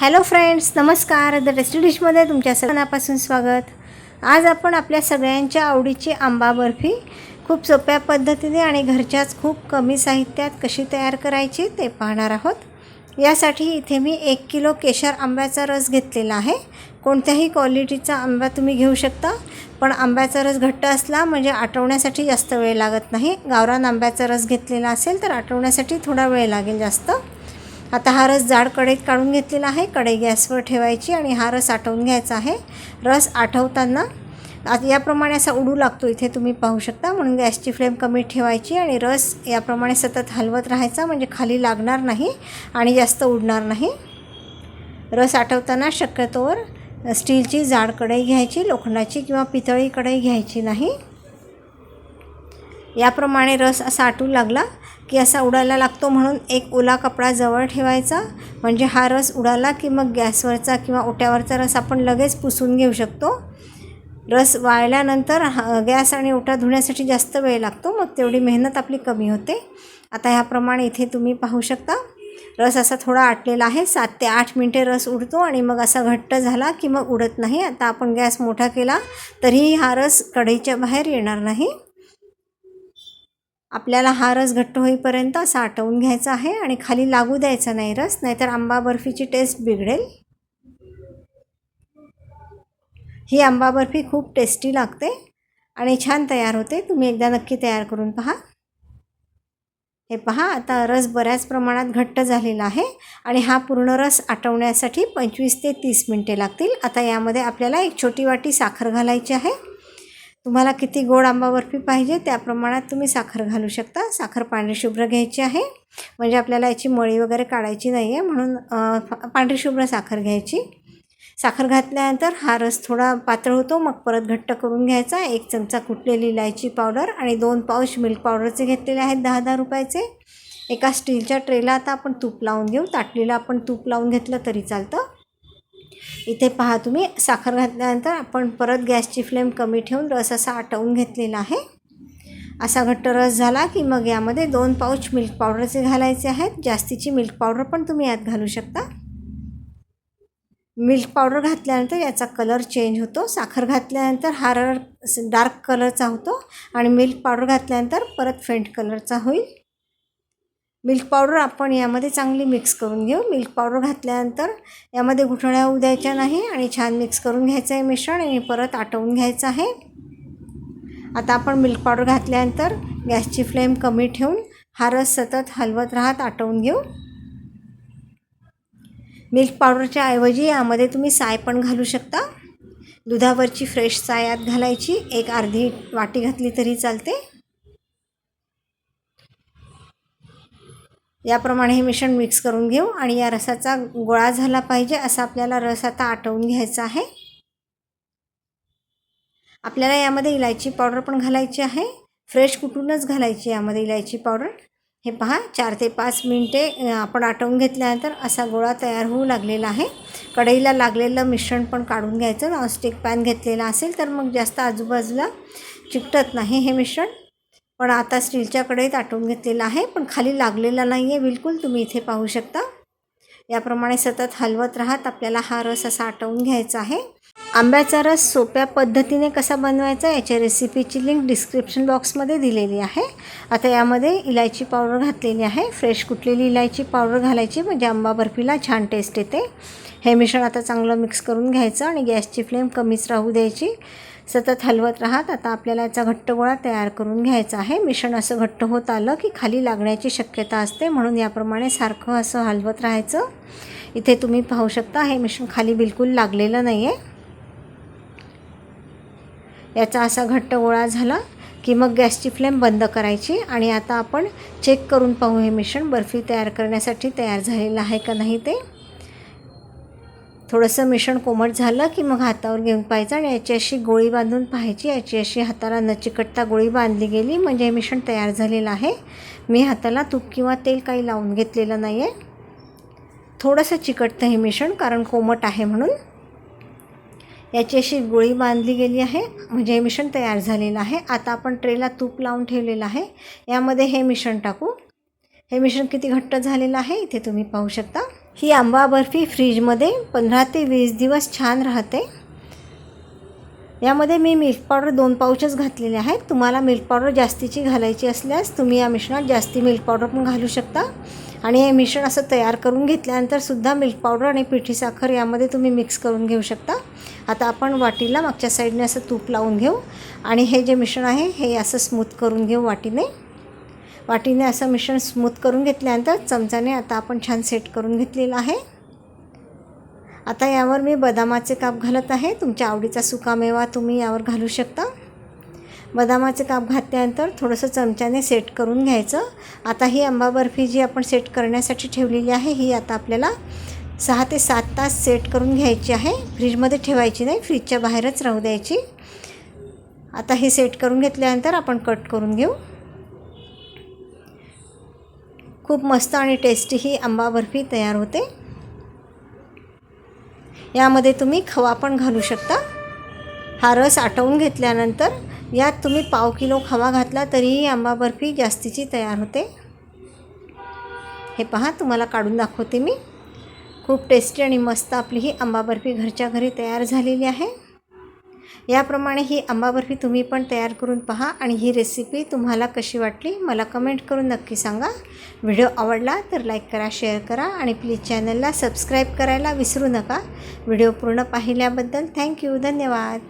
Hello friends नमस्कार. The tasty डिशमध्ये तुमच्या सगळ्यांपासून स्वागत. आज आपण आपल्या सगळ्यांच्या आवडीची आंबा बर्फी खूप सोप्या पद्धतीने आणि घरच्याच खूप कमी साहित्यात कशी तयार करायची ते पाहणार आहोत. यासाठी इथे मी एक किलो केशर आंब्याचा रस घेतलेला आहे. कोणत्याही क्वालिटीचा आंबा तुम्ही घेऊ शकता पण आंब्याचा रस घट्ट असला म्हणजे आटवण्यासाठी जास्त वेळ लागत नाही. गावरान आंब्याचा रस घेतलेला असेल तर आटवण्यासाठी थोडा वेळ लागेल जास्त. आता हा रस जाड कढईत काढून घेतलेला आहे. कढई गॅसवर ठेवायची आणि हा रस आटवून घ्यायचा आहे. रस आठवताना आता याप्रमाणे असा उडू लागतो इथे तुम्ही पाहू शकता. म्हणून गॅसची फ्लेम कमी ठेवायची आणि रस याप्रमाणे सतत हलवत राहायचा म्हणजे खाली लागणार नाही आणि जास्त उडणार नाही. रस आटवताना शक्यतोवर स्टीलची जाड कढई घ्यायची लोखंडाची किंवा पितळी कढई घ्यायची नाही. याप्रमाणे रस असा आटू लागला की असा उडायला लागतो म्हणून एक ओला कपडा जवळ ठेवायचा. म्हणजे हा रस उडाला की मग गॅसवरचा किंवा ओट्यावरचा रस आपण लगेच पुसून घेऊ शकतो. रस वाळल्यानंतर हा- गॅस आणि ओटा धुण्यासाठी जास्त वेळ लागतो मग तेवढी मेहनत आपली कमी होते. आता ह्याप्रमाणे इथे तुम्ही पाहू शकता. रस असा थोडा आटलेला आहे. सात ते आठ मिनटे रस उडतो आणि मग असा घट्ट झाला की मग उडत नाही. आता आपण गॅस मोठा केला तरीही हा रस कढईच्या बाहेर येणार नाही. आपल्याला हा रस घट्ट होईपर्यंत असा आटवून घ्यायचा आहे आणि खाली लागू द्यायचा नाही रस नाहीतर आंबा बर्फीची टेस्ट बिघडेल. ही आंबा बर्फी खूप टेस्टी लागते आणि छान तयार होते. तुम्ही एकदा नक्की तयार करून पहा. हे पहा आता रस बऱ्याच प्रमाणात घट्ट झालेला आहे आणि हा पूर्ण रस आटवण्यासाठी पंचवीस ते तीस मिनटे लागतील. आता यामध्ये आपल्याला एक छोटी वाटी साखर घालायची आहे. तुम्हाला किती गोड आंबा बर्फी पाहिजे त्या प्रमाणात तुम्ही साखर घालू शकता. साखर पांढरी शुभ्र घ्यायची आहे. म्हणजे आपल्याला याची मळी वगैरे काढायची नाही आहे म्हणून पांढरी शुभ्र साखर घ्यायची. साखर घातल्यानंतर हा रस थोडा पातळ होतो मग परत घट्ट करून घ्यायचा. एक चमचा कुटलेली इलायची पावडर आणि दोन पाऊच मिल्क पावडरचे घेतलेले आहेत दहा दहा रुपयाचे. एका स्टीलच्या ट्रेला आता आपण तूप लावून घेऊ. ताटलीला आपण तूप लावून घेतलं तरी चालतं. इथे पहा तुम्ही साखर घातल्यानंतर आपण परत गॅसची फ्लेम कमी ठेवून रस असा आटवून घेतलेला आहे. असा घट्ट रस झाला की मग यामध्ये दोन पाऊच मिल्क पावडरचे घालायचे आहेत. जास्तीची मिल्क पावडर पण तुम्ही यात घालू शकता. मिल्क पावडर घातल्यानंतर याचा कलर चेंज होतो. साखर घातल्यानंतर हा डार्क कलरचा होतो आणि मिल्क पावडर घातल्यानंतर परत फेंट कलरचा होईल. मिल्क पावडर आपण यामध्ये चांगली मिक्स करून घेऊ. मिल्क पावडर घातल्यानंतर यामध्ये गुठळ्या होऊ द्यायच्या नाही आणि छान मिक्स करून घ्यायचं आहे मिश्रण आणि परत आटवून घ्यायचं आहे. आता आपण मिल्क पावडर घातल्यानंतर गॅसची फ्लेम कमी ठेवून हा रस सतत हलवत राहत आटवून घेऊ. मिल्क पावडरच्या ऐवजी यामध्ये तुम्ही साय पण घालू शकता. दुधावरची फ्रेश साय यात घालायची. एक अर्धी वाटी घातली तरी चालते. याप्रमाणे हे मिश्रण मिक्स करून घेऊ आणि या रसाचा गोळा झाला पाहिजे असा आपल्याला रस आता आटवून घ्यायचा आहे. आपल्याला यामध्ये इलायची पावडर पण घालायची आहे. फ्रेश कुटूनच घालायची यामध्ये इलायची पावडर. हे पहा चार ते पाच मिनटे आपण आटवून घेतल्यानंतर असा गोळा तयार होऊ लागलेला आहे. कढईला लागलेलं मिश्रण पण काढून घ्यायचं. नॉनस्टिक पॅन घेतलेला असेल तर मग जास्त आजूबाजूला चिकटत नाही हे मिश्रण. पण आता स्टीलच्या कढईत आटवून घेतलेला आहे पण खाली लागलेला नाही आहे बिलकुल तुम्ही इथे पाहू शकता. याप्रमाणे सतत हलवत राहत आपल्याला हा रस असा आटवून घ्यायचा आहे. आंब्याचा रस सोप्या पद्धतीने कसा बनवायचा याच्या रेसिपीची लिंक डिस्क्रिप्शन बॉक्समध्ये दिलेली आहे. आता यामध्ये इलायची पावडर घातलेली आहे. फ्रेश कुटलेली इलायची पावडर घालायची म्हणजे आंबा बर्फीला छान टेस्ट येते. हे मिश्रण आता चांगलं मिक्स करून घ्यायचं आणि गॅसची फ्लेम कमीच राहू द्यायची. सतत हलवत राहत. आता आपल्याला याचा घट्ट गोळा तयार करून घ्यायचा आहे. मिश्रण असं घट्ट होत आलं की खाली लागण्याची शक्यता असते. म्हणून याप्रमाणे सारखं असं हलवत राहायचं. इथे तुम्ही पाहू शकता हे मिश्रण खाली बिलकुल लागलेलं नाही आहे याचा असा घट्ट गोळा झाला की मग गॅसची फ्लेम बंद करायची आणि आता आपण चेक करून पाहू हे मिश्रण बर्फी तयार करण्यासाठी तयार झालेलं आहे का नाही ते. थोडंसं मिश्रण कोमट झालं की मग हातावर घेऊन पाहायचं आणि याची अशी गोळी बांधून पाहायची. याची अशी हाताला न चिकटता गोळी बांधली गेली. म्हणजे हे मिश्रण तयार झालेलं आहे. मी हाताला तूप किंवा तेल काही लावून घेतलेलं नाही आहे थोडंसं चिकटतं हे मिश्रण कारण कोमट आहे म्हणून. याची अशी गोळी बांधली गेली आहे. म्हणजे हे मिश्रण तयार झालेलं आहे. आता आपण ट्रेला तूप लावून ठेवलेलं आहे. यामध्ये हे मिश्रण टाकू. हे मिश्रण किती घट्ट झालेलं आहे इथे तुम्ही पाहू शकता. ही आंबा बर्फी फ्रीजमध्ये पंधरा ते वीस दिवस छान राहते. यामध्ये मी मिल्क पावडर दोन पाऊचच घातलेले आहेत. तुम्हाला मिल्क पावडर जास्तीची घालायची असल्यास तुम्ही या मिश्रणात जास्ती मिल्क पावडर पण घालू शकता. आणि हे मिश्रण असं तयार करून घेतल्यानंतर सुद्धा मिल्क पावडर आणि पिठी साखर यामध्ये तुम्ही मिक्स करून घेऊ शकता. आता आपण वाटीला मागच्या साईडने असं तूप लावून घेऊ. आणि हे जे मिश्रण आहे हे असं स्मूथ करून घेऊ वाटीने. वाटीने असं मिश्रण स्मूथ करून घेतल्यानंतर चमच्याने आता आपण छान सेट करून घेतलेलं आहे. आता यावर मी बदामाचे काप घालत आहे. तुमच्या आवडीचा सुकामेवा तुम्ही यावर घालू शकता. बदामाचे काप घातल्यानंतर थोडंसं चमच्याने सेट करून घ्यायचं. आता ही आंबा बर्फी जी आपण सेट करण्यासाठी ठेवलेली आहे ही आता आपल्याला सहा ते सात तास सेट करून घ्यायची आहे. फ्रीजमध्ये ठेवायची नाही फ्रीजच्या बाहेरच राहू द्यायची. आता हे सेट करून घेतल्यानंतर आपण कट करून घेऊ. खूप मस्त आणि टेस्टी ही आंबा बर्फी तयार होते. यामध्ये तुम्ही खवा पण घालू शकता. हा रस आटवून घेतल्यानंतर यात तुम्ही पाव किलो खवा घातला तरीही आंबा बर्फी जास्तीची तयार होते. हे पहा तुम्हाला काढून दाखवते मी. खूप टेस्टी आणि मस्त आपली ही आंबा बर्फी घरच्या घरी तयार झालेली आहे. याप्रमाणे ही आंबा बर्फी तुम्ही पण तयार करून पहा आणि ही रेसिपी तुम्हाला कशी वाटली मला कमेंट करून नक्की सांगा. व्हिडिओ आवडला तर लाईक करा शेअर करा आणि प्लीज चॅनलला सबस्क्राईब करायला विसरू नका. व्हिडिओ पूर्ण पाहिल्याबद्दल थँक्यू धन्यवाद.